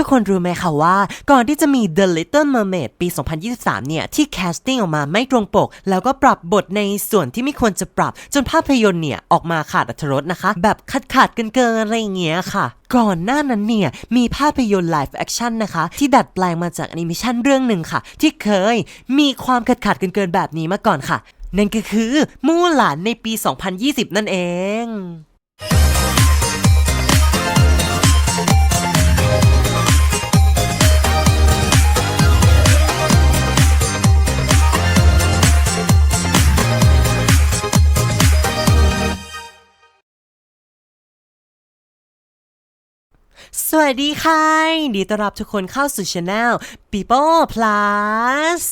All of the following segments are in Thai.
ทุกๆคนรู้ไหมคะว่า ก่อนที่จะมี The Little Mermaid ปี 2023 เนี่ย ที่แคสติ้งออกมาไม่ตรงปก แล้วก็ปรับบทในส่วนที่ไม่ควรจะปรับ จนภาพยนตร์เนี่ย ออกมาขาดอรรถรสนะคะ แบบขาดขาดๆเกินอะไรอย่างเงี้ยค่ะก่อนหน้านั้นเนี่ย มีภาพยนตร์ไลฟ์แอคชั่นนะคะ ที่ดัดแปลงมาจากแอนิเมชันเรื่องหนึ่งค่ะ ที่เคยมีความขาดขาดเกินๆแบบนี้มาก่อนค่ะ นั่นก็คือมู่หลานในปี 2020 นั่นเอง สวัสดีค่ะยินดีต้อนรับทุกคนเข้าสู่ช anel People Plus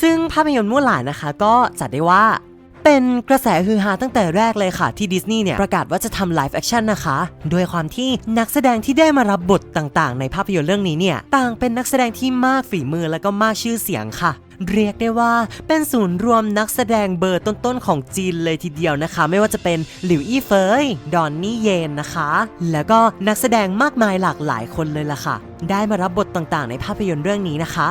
ซึ่งภาพยนตร์มู่หลานนะคะ ก็จัดได้ว่า เป็นกระแสฮือฮาตั้งแต่แรกเลยค่ะ ที่ดิสนีย์เนี่ยประกาศว่าจะทำไลฟ์แอคชั่นนะคะด้วยความที่นักแสดงที่ได้มารับบทต่างๆ ในภาพยนตร์เรื่องนี้เนี่ยต่างเป็นนักแสดงที่มากฝีมือและก็มากชื่อเสียงค่ะเรียกได้ว่าเป็นศูนย์รวมนักแสดงเบอร์ต้นๆ ของจีนเลยทีเดียวนะคะ ไม่ว่าจะเป็นหลิวอี้เฟยดอนนี่เยนนะคะ แล้วก็นักแสดงมากมายหลากหลายคนเลยล่ะค่ะ ได้มารับบทต่างๆ ในภาพยนตร์เรื่องนี้นะคะ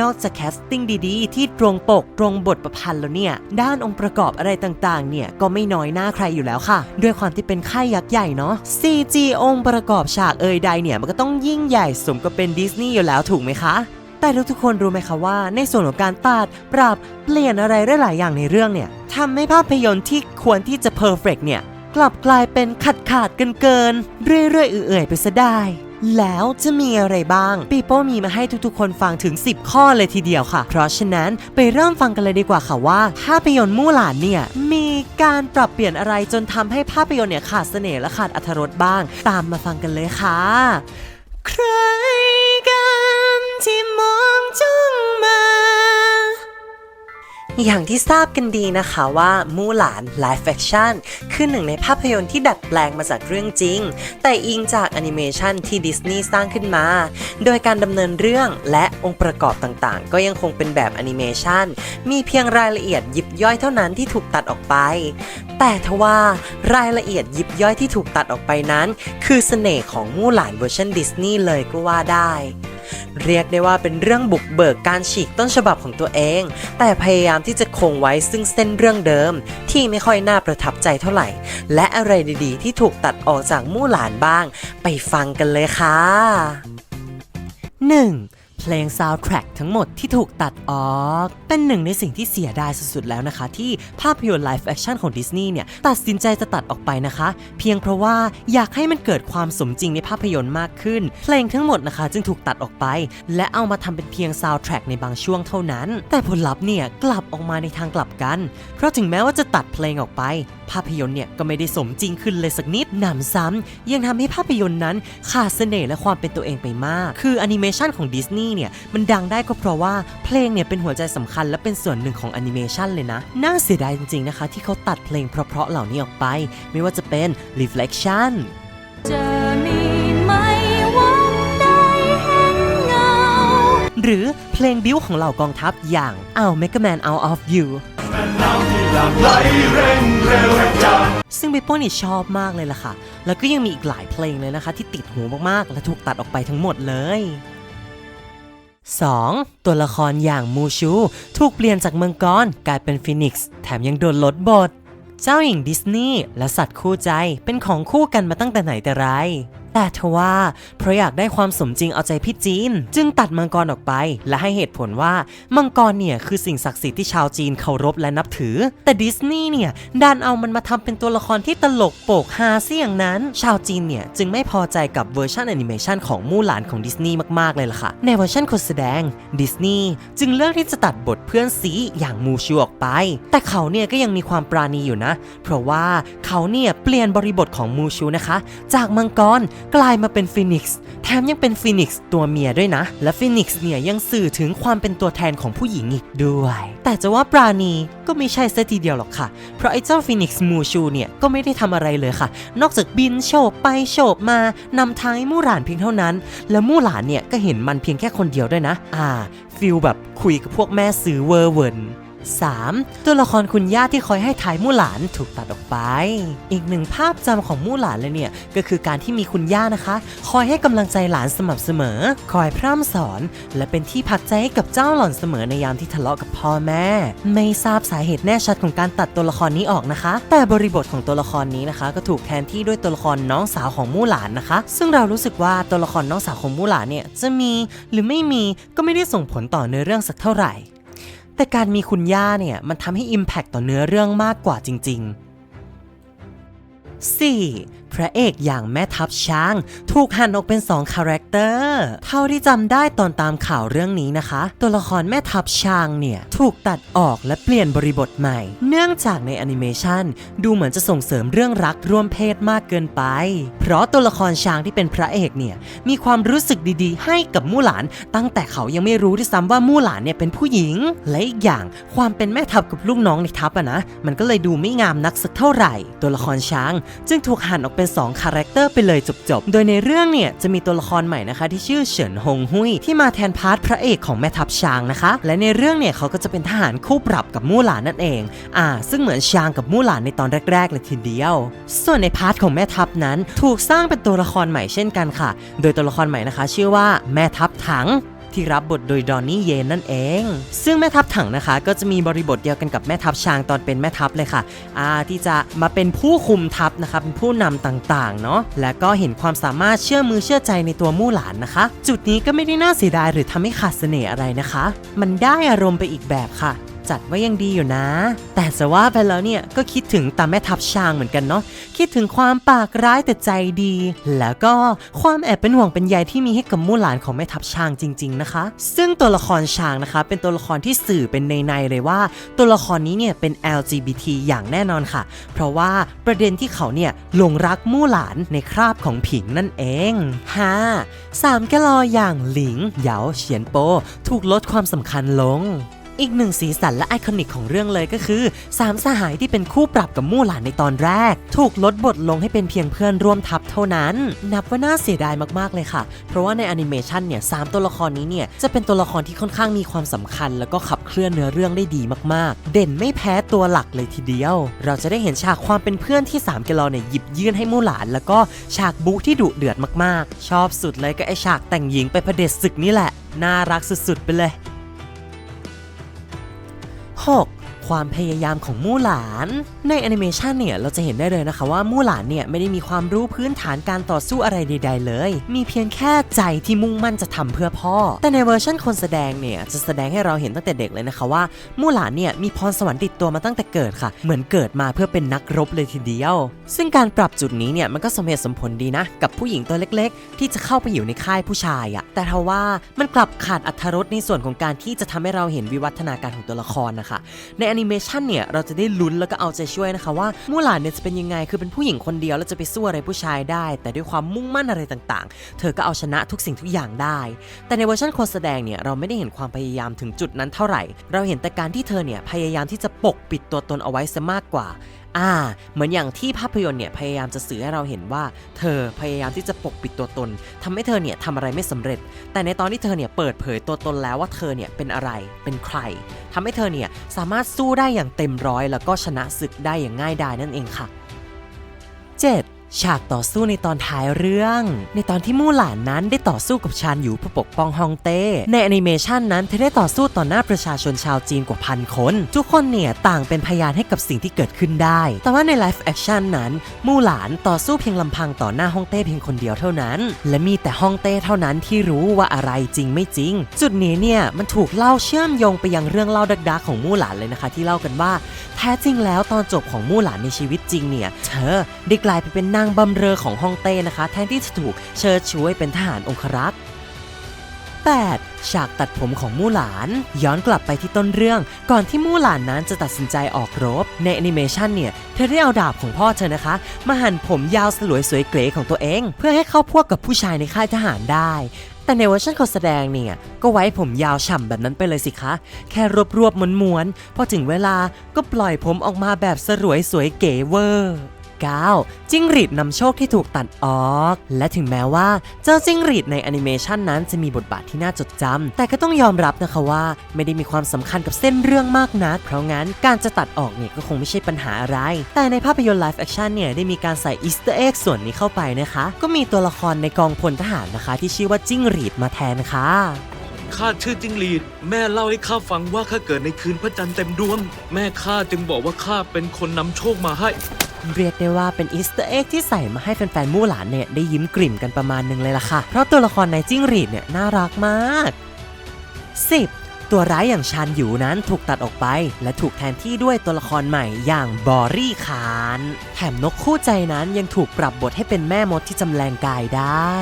นอกจากแคสติ้งดีๆ ที่ตรงปกตรงบทประพันธ์แล้วเนี่ย ด้านองค์ประกอบอะไรต่างๆ เนี่ย ก็ไม่น้อยหน้าใครอยู่แล้วค่ะ ด้วยความที่เป็นค่ายยักษ์ใหญ่เนาะ CG องค์ประกอบฉากเอ่ยใดเนี่ย มันก็ต้องยิ่งใหญ่สมกับเป็นดิสนีย์อยู่แล้วถูกไหมคะแต่ทุกคนรู้ไหมคะว่าในส่วนของการตัดปรับเปลี่ยนอะไรได้หลายอย่างในเรื่องเนี่ยทำให้ภาพยนตร์ที่ควรที่จะเพอร์เฟกเนี่ย กลับกลายเป็นขาดขาดเกินเกินๆเรื่อยๆเอื่อยๆไปซะได้ แล้วจะมีอะไรบ้าง ปีโป้มีมาให้ทุกๆ คนฟังถึง 10 ข้อเลยทีเดียวค่ะ เพราะฉะนั้นไปเริ่มฟังกันเลยดีกว่าค่ะว่า ภาพยนตร์มู่หลานเนี่ย มีการปรับเปลี่ยนอะไรจนทำให้ภาพยนตร์เนี่ยขาดเสน่ห์และขาดอรรถรสบ้าง ตามมาฟังกันเลยค่ะ ใครกันที่มองจ้อง อย่างที่ทราบกันดีนะคะว่ามู่หลานไลฟ์แฟคชั่นคือหนึ่งในภาพยนตร์ที่ดัดแปลงมาจากเรื่องจริง แต่อิงจากแอนิเมชันที่ดิสนีย์สร้างขึ้นมา โดยการดำเนินเรื่องและองค์ประกอบต่างๆ ก็ยังคงเป็นแบบแอนิเมชันมีเพียงรายละเอียดยิบย่อยเท่านั้นที่ถูกตัดออกไป แต่ทว่ารายละเอียดยิบย่อยที่ถูกตัดออกไปนั้น คือเสน่ห์ของมู่หลานเวอร์ชันดิสนีย์เลยก็ว่าได้ เรียกได้ว่าเป็นเรื่องบุกเบิกการฉีกต้นฉบับของตัวเอง แต่พยายามที่จะคงไว้ซึ่งเส้นเรื่องเดิม ที่ไม่ค่อยน่าประทับใจเท่าไหร่ และอะไรดีๆ ที่ถูกตัดออกจากมู่หลานบ้าง ไปฟังกันเลยค่ะ 1. เพลงซาวด์แทร็กทั้งหมดที่ถูกตัดออก เป็นหนึ่งในสิ่งที่เสียดายสุดๆแล้วนะคะ ที่ภาพยนตร์ไลฟ์แอคชั่นของดิสนีย์เนี่ยตัดสินใจจะตัดออกไปนะคะ เพียงเพราะว่าอยากให้มันเกิดความสมจริงในภาพยนตร์มากขึ้น เพลงทั้งหมดนะคะ จึงถูกตัดออกไป และเอามาทำเป็นเพียงซาวด์แทร็กในบางช่วงเท่านั้น แต่ผลลัพธ์เนี่ยกลับออกมาในทางกลับกัน เพราะถึงแม้ว่าจะตัดเพลงออกไป ภาพยนตร์เนี่ยก็ไม่ได้สมจริงขึ้นเลยสักนิดหนำซ้ำยังทำให้ภาพยนตร์นั้นขาดเสน่ห์และความเป็นตัวเองไปมาก คือแอนิเมชันของดิสนีย์เนี่ยมันดังได้ก็เพราะว่าเพลงเนี่ยเป็นหัวใจสำคัญและเป็นส่วนหนึ่งของแอนิเมชันเลยนะ น่าเสียดายจริงๆนะคะ ที่เขาตัดเพลงเพราะๆเหล่านี้ออกไป ไม่ว่าจะเป็น Reflection จะมีไหมวันได้เห็นเงาหรือเพลงบิวของเหล่ากองทัพอย่าง I'll Make a Man Out of You ซึ่งบิปโป้นี่ชอบมากเลยล่ะค่ะ แล้วก็ยังมีอีกหลายเพลงเลยนะคะ ที่ติดหูมากๆ และถูกตัดออกไปทั้งหมดเลย 2. ตัวละครอย่างมูชู ถูกเปลี่ยนจากเมืองกรกลายเป็นฟินิกซ์แถมยังโดนลดบท เจ้าหญิงดิสนีย์และสัตว์คู่ใจเป็นของคู่กันมาตั้งแต่ไหนแต่ไร แต่ทว่าเพราะอยากได้ความสมจริงเอาใจพี่จีน จึงตัดมังกรออกไป และให้เหตุผลว่ามังกรเนี่ยคือสิ่งศักดิ์สิทธิ์ที่ชาวจีนเคารพและนับถือ แต่ดิสนีย์เนี่ยดันเอามันมาทำเป็นตัวละครที่ตลกโปกฮาเสียอย่างนั้น ชาวจีนเนี่ยจึงไม่พอใจกับเวอร์ชันแอนิเมชันของมู่หลานของดิสนีย์มากๆเลยล่ะค่ะ ในเวอร์ชันคนแสดงดิสนีย์จึงเลือกที่จะตัดบทเพื่อนซีอย่างมูชูออกไป แต่เขาเนี่ยก็ยังมีความปราณีอยู่นะ เพราะว่าเขาเนี่ยเปลี่ยนบริบทของมูชูนะคะ จากมังกรกลายมาเป็นฟินิกซ์แถมยังเป็นฟินิกซ์ตัวเมียด้วยนะ และฟินิกซ์เนี่ยยังสื่อถึงความเป็นตัวแทนของผู้หญิงอีกด้วย แต่จะว่าปราณีก็ไม่ใช่ซะทีเดียวหรอกค่ะ เพราะไอ้เจ้าฟินิกซ์มูชูเนี่ยก็ไม่ได้ทำอะไรเลยค่ะ นอกจากบินโฉบไปโฉบมานำทางให้มู่หลานเพียงเท่านั้น และมู่หลานเนี่ยก็เห็นมันเพียงแค่คนเดียวด้วยนะ อ่าฟิลแบบคุยกับพวกแม่ซื้อเวอร์เวิร์น 3. ตัวละครคุณย่าที่คอยให้ถ่ายมู่หลานถูกตัดออกไป อีกหนึ่งภาพจำของมู่หลานเลยเนี่ย ก็คือการที่มีคุณย่านะคะ คอยให้กำลังใจหลานสม่ำเสมอ คอยพร่ำสอน และเป็นที่พักใจให้กับเจ้าหล่อนเสมอในยามที่ทะเลาะกับพ่อแม่ ไม่ทราบสาเหตุแน่ชัดของการตัดตัวละครนี้ออกนะคะ แต่บริบทของตัวละครนี้นะคะ ก็ถูกแทนที่ด้วยตัวละครน้องสาวของมู่หลานนะคะ ซึ่งเรารู้สึกว่าตัวละครน้องสาวของมู่หลานเนี่ยจะมีหรือไม่มีก็ไม่ได้ส่งผลต่อเนื้อเรื่องสักเท่าไหร่ แต่การมีคุณย่าเนี่ยมันทำให้ Impact ต่อเนื้อเรื่องมากกว่าจริง ๆ 4. พระเอกอย่างแม่ทัพช้าง ถูกหั่นออกเป็น 2 คาแรคเตอร์ เท่าที่จำได้ตอนตามข่าวเรื่องนี้นะคะ ตัวละครแม่ทัพช้างเนี่ย ถูกตัดออกและเปลี่ยนบริบทใหม่ เนื่องจากในแอนิเมชันดูเหมือนจะส่งเสริมเรื่องรักร่วมเพศมากเกินไป เพราะตัวละครช้างที่เป็นพระเอกเนี่ย มีความรู้สึกดีๆ ให้กับมู่หลาน ตั้งแต่เขายังไม่รู้ที่ซ้ำว่ามู่หลานเนี่ยเป็นผู้หญิง และอีกอย่างความเป็นแม่ทัพกับลูกน้องในทัพอะนะ มันก็เลยดูไม่งามนักสักเท่าไหร่ ตัวละครช้าง จึงถูกหั่นออกเป็น2คาแรคเตอร์ไปเลยจบๆ โดยในเรื่องเนี่ยจะมีตัวละครใหม่นะคะที่ชื่อเฉินฮงฮุยที่มาแทนพาร์ทพระเอกของแม่ทัพช้างนะคะ และในเรื่องเนี่ยเขาก็จะเป็นทหารคู่ปรับกับมู่หลานนั่นเอง อ่า ซึ่งเหมือนช้างกับมู่หลานในตอนแรกๆเลยทีเดียว ส่วนในพาร์ทของแม่ทัพนั้น ถูกสร้างเป็นตัวละครใหม่เช่นกันค่ะ โดยตัวละครใหม่นะคะ ชื่อว่าแม่ทัพถัง ที่รับบทโดยดอนนี่เยนนั่นเอง ซึ่งแม่ทัพถังนะคะ ก็จะมีบริบทเดียวกันกับแม่ทัพช้างตอนเป็นแม่ทัพเลยค่ะอาที่จะมาเป็นผู้คุมทัพนะคะเป็นผู้นำต่างๆเนาะและก็เห็นความสามารถเชื่อมือเชื่อใจในตัวมู่หลานนะคะ จุดนี้ก็ไม่ได้น่าเสียดายหรือทำให้ขาดเสน่ห์อะไรนะคะ มันได้อารมณ์ไปอีกแบบค่ะ จัดว่ายังดีอยู่นะ แต่จะว่าไปแล้วเนี่ยก็คิดถึงตาแม่ทัพช้างเหมือนกันเนาะคิดถึงความปากร้ายแต่ใจดี แล้วก็ความแอบเป็นห่วงเป็นใยที่มีให้กับมู่หลานของแม่ทัพช้างจริง ๆนะคะ ซึ่งตัวละครช้างนะคะ เป็นตัวละครที่สื่อเป็นในในๆเลยว่า ตัวละครนี้เนี่ยเป็น LGBT อย่างแน่นอนค่ะ เพราะว่าประเด็นที่เขาเนี่ยหลงรักมู่หลานในคราบของผิงนั่นเอง 5. สามแกลออย่างหลิงเหยาเฉียนโป ถูกลดความสำคัญลง อีกหนึ่งสีสันและไอคอนิกของเรื่องเลยก็คือสามสหายที่เป็นคู่ปรับกับมู่หลานในตอนแรก ถูกลดบทลงให้เป็นเพียงเพื่อนร่วมทัพเท่านั้น นับว่าน่าเสียดายมากๆเลยค่ะ เพราะว่าในแอนิเมชันเนี่ยสามตัวละครนี้เนี่ยจะเป็นตัวละครที่ค่อนข้างมีความสำคัญ แล้วก็ขับเคลื่อนเนื้อเรื่องได้ดีมากๆ เด่นไม่แพ้ตัวหลักเลยทีเดียว เราจะได้เห็นฉากความเป็นเพื่อนที่สามเกลอเนี่ยหยิบยื่นให้มู่หลาน แล้วก็ฉากบู๊ที่ดุเดือดมากๆ ชอบสุดเลยก็ไอฉากแต่งหญิงไปเผด็จศึกนี่แหละน่ารักสุดๆไปเลย 턱. ความพยายามของมู่หลาน ในแอนิเมชันเนี่ยเราจะเห็นได้เลยนะคะว่ามู่หลานเนี่ยไม่ได้มีความรู้พื้นฐานการต่อสู้อะไรใด ๆ เลย มีเพียงแค่ใจที่มุ่งมั่นจะทำเพื่อพ่อ แต่ในเวอร์ชันคนแสดงเนี่ยจะแสดงให้เราเห็นตั้งแต่เด็กเลยนะคะว่ามู่หลานเนี่ยมีพรสวรรค์ติดตัวมาตั้งแต่เกิดค่ะ เหมือนเกิดมาเพื่อเป็นนักรบเลยทีเดียว ซึ่งการปรับจุดนี้เนี่ยมันก็สมเหตุสมผลดีนะ กับผู้หญิงตัวเล็ก ๆ ที่จะเข้าไปอยู่ในค่ายผู้ชายอะแต่ทว่ามันกลับขาดอรรถรสในส่วนของการที่จะทำให้เราเห็นวิวัฒนาการของตัวละครนะคะในนิเมชันเนี่ยเราจะได้ลุ้นแล้วก็เอาใจช่วยนะคะว่ามู่หลานเนี่ยจะเป็นยังไงคือเป็นผู้หญิงคนเดียวแล้วจะไปสู้อะไรผู้ชายได้ แต่ด้วยความมุ่งมั่นอะไรต่างๆ เธอก็เอาชนะทุกสิ่งทุกอย่างได้ แต่ในเวอร์ชันคนแสดงเนี่ยเราไม่ได้เห็นความพยายามถึงจุดนั้นเท่าไหร่ เราเห็นแต่การที่เธอเนี่ยพยายามที่จะปกปิดตัวตนเอาไว้ซะมากกว่า อ่า เหมือนอย่างที่ภาพยนตร์เนี่ยพยายามจะสื่อให้เราเห็นว่า เธอพยายามที่จะปกปิดตัวตนทำให้เธอเนี่ยทำอะไรไม่สำเร็จ แต่ในตอนที่เธอเนี่ยเปิดเผยตัวตนแล้วว่าเธอเนี่ยเป็นอะไรเป็นใครทำให้เธอเนี่ยสามารถสู้ได้อย่างเต็มร้อย แล้วก็ชนะศึกได้อย่างง่ายดายนั่นเองค่ะ 7. ฉากต่อสู้ในตอนท้ายเรื่อง ในตอนที่มู่หลานนั้นได้ต่อสู้กับชานหยูเพื่อปกป้องฮองเต้ ในแอนิเมชันนั้นเธอได้ต่อสู้ต่อหน้าประชาชนชาวจีนกว่าพันคน ทุกคนเนี่ยต่างเป็นพยานให้กับสิ่งที่เกิดขึ้นได้ แต่ว่าในไลฟ์แอคชั่นนั้น มู่หลานต่อสู้เพียงลำพังต่อหน้าฮองเต้เพียงคนเดียวเท่านั้น และมีแต่ฮองเต้เท่านั้นที่รู้ว่าอะไรจริงไม่จริง จุดนี้เนี่ยมันถูกเล่าเชื่อมโยงไปยังเรื่องเล่าดักๆของมู่หลานเลยนะคะ ที่เล่ากันว่า แท้จริงแล้วตอนจบของมู่หลานในชีวิตจริงเนี่ยเธอได้กลายไปเป็นนางบำเรอของฮ่องเต้นะคะ แทนที่จะถูกเชิดช่วยเป็นทหารองครักษ์ 8. ฉากตัดผมของมู่หลาน ย้อนกลับไปที่ต้นเรื่อง ก่อนที่มู่หลานนั้นจะตัดสินใจออกรบ ในแอนิเมชันเนี่ย เธอได้เอาดาบของพ่อเธอนะคะ มาหั่นผมยาวสลวยสวยเก๋ของตัวเอง เพื่อให้เข้าพวกกับผู้ชายในค่ายทหารได้ แต่ในเวอร์ชันคนแสดงเนี่ย ก็ไว้ผมยาวฉ่ำแบบนั้นไปเลยสิคะ แค่รวบรวบๆม้วนๆพอถึงเวลาก็ปล่อยผมออกมาแบบสลวยสวยเก๋เวอร์ 9 จิ้งหรีดนำโชคที่ถูกตัดออก และถึงแม้ว่าเจ้าจิ้งหรีดในแอนิเมชันนั้นจะมีบทบาทที่น่าจดจำแต่ก็ต้องยอมรับนะคะว่า ไม่ได้มีความสำคัญกับเส้นเรื่องมากนัก เพราะงั้นการจะตัดออกเนี่ยก็คงไม่ใช่ปัญหาอะไร แต่ในภาพยนตร์ไลฟ์แอคชั่นเนี่ยได้มีการใส่อีสเตอร์เอ็กส่วนนี้เข้าไปนะคะ ก็มีตัวละครในกองพลทหารนะคะ ที่ชื่อว่าจิ้งหรีดมาแทนค่ะข้าชื่อจิงหลีด แม่เล่าให้ข้าฟังว่าข้าเกิดในคืนพระจันทร์เต็มดวง แม่ข้าจึงบอกว่าข้าเป็นคนนำโชคมาให้ เรียกได้ว่าเป็นอีสเตอร์เอ็กที่ใส่มาให้แฟนๆมู่หลานเนี่ยได้ยิ้มกลิ่มกันประมาณหนึงเลยล่ะค่ะ เพราะตัวละครในจิ้งหรีดเนี่ยน่ารักมาก 10. ตัวร้ายอย่างชานอยู่นั้นถูกตัดออกไป และถูกแทนที่ด้วยตัวละครใหม่อย่างบอรี่คาน แถมนกคู่ใจนั้นยังถูกปรับบทให้เป็นแม่มดที่จำแรงกายได้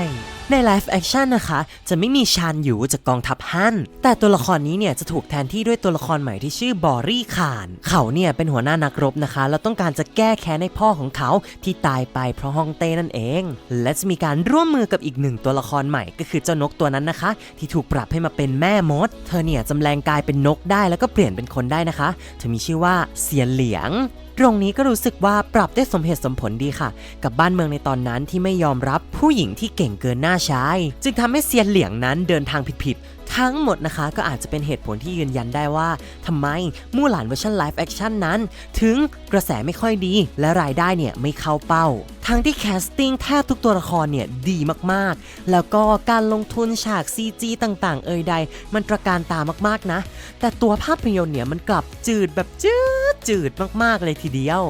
ในไลฟ์แอคชั่นนะคะ จะไม่มีชานหยูจากกองทัพฮั่น แต่ตัวละครนี้เนี่ยจะถูกแทนที่ด้วยตัวละครใหม่ที่ชื่อบอรี่คาน เขาเนี่ยเป็นหัวหน้านักรบนะคะ แล้วต้องการจะแก้แค้นให้พ่อของเขาที่ตายไปเพราะฮองเต้นั่นเอง และจะมีการร่วมมือกับอีกหนึ่งตัวละครใหม่ก็คือเจ้านกตัวนั้นนะคะ ที่ถูกปรับให้มาเป็นแม่มด เธอเนี่ยจำแรงกายเป็นนกได้แล้วก็เปลี่ยนเป็นคนได้นะคะ เธอมีชื่อว่าเซียนเหลียง ตรงนี้ก็รู้สึกว่าปรับได้สมเหตุสมผลดีค่ะ กับบ้านเมืองในตอนนั้นที่ไม่ยอมรับผู้หญิงที่เก่งเกินหน้าใช้จึงทำให้เซียนเหลียงนั้นเดินทางผิดๆ ทั้งหมดนะคะก็อาจจะเป็นเหตุผลที่ยืนยันได้ว่าทำไมมู่หลานเวอร์ชันไลฟ์แอคชั่นนั้น ถึงกระแสไม่ค่อยดี และรายได้เนี่ยไม่เข้าเป้า ทั้งที่แคสติ้งแทบทุกตัวละครเนี่ยดีมากๆ แล้วก็การลงทุนฉาก CG ต่างๆ เอ่ยใด มันตระการตามากๆนะ แต่ตัวภาพยนตร์เนี่ยมันกลับจืดแบบจืดจืดมากๆเลยทีเดียว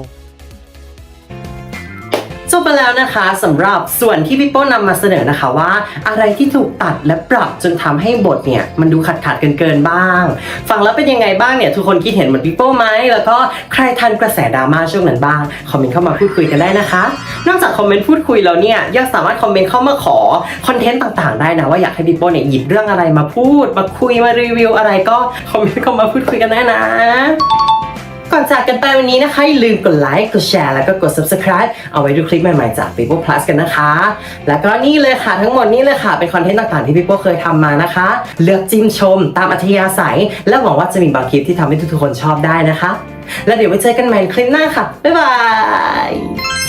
จบไปแล้วนะคะสำหรับส่วนที่พี่โป้นำมาเสนอนะคะว่า อะไรที่ถูกตัดและปรับจนทำให้บทเนี่ยมันดูขัดขัดเกินเกินบ้าง ฟังแล้วเป็นยังไงบ้างเนี่ยทุกคนคิดเห็นเหมือนพี่โป้ไหมแล้วก็ใครทันกระแสดราม่าช่วงนั้นบ้างคอมเมนต์เข้ามาพูดคุยกันได้นะคะ นอกจากคอมเมนต์พูดคุยแล้วเนี่ยยังสามารถคอมเมนต์เข้ามาขอคอนเทนต์ต่างๆ ได้นะว่าอยากให้พี่โป้เนี่ยหยิบเรื่องอะไรมาพูด มาคุยมารีวิวอะไรก็คอมเมนต์เข้ามาพูดคุยกันได้นะ ก่อนจากกันไปวันนี้นะคะ อย่าลืมกดไลค์กดแชร์แล้วก็กด subscribe เอาไว้ดูคลิปใหม่ๆจาก People Plus กันนะคะ แล้วก็นี่เลยค่ะทั้งหมดนี่เลยค่ะ เป็นคอนเทนต์ต่างๆที่พี่โป้เคยทำมานะคะ เลือกจิ้มชมตามอัธยาศัย และหวังว่าจะมีบางคลิปที่ทำให้ทุกๆคนชอบได้นะคะ แล้วเดี๋ยวไว้เจอกันใหม่คลิปหน้าค่ะบ๊ายบาย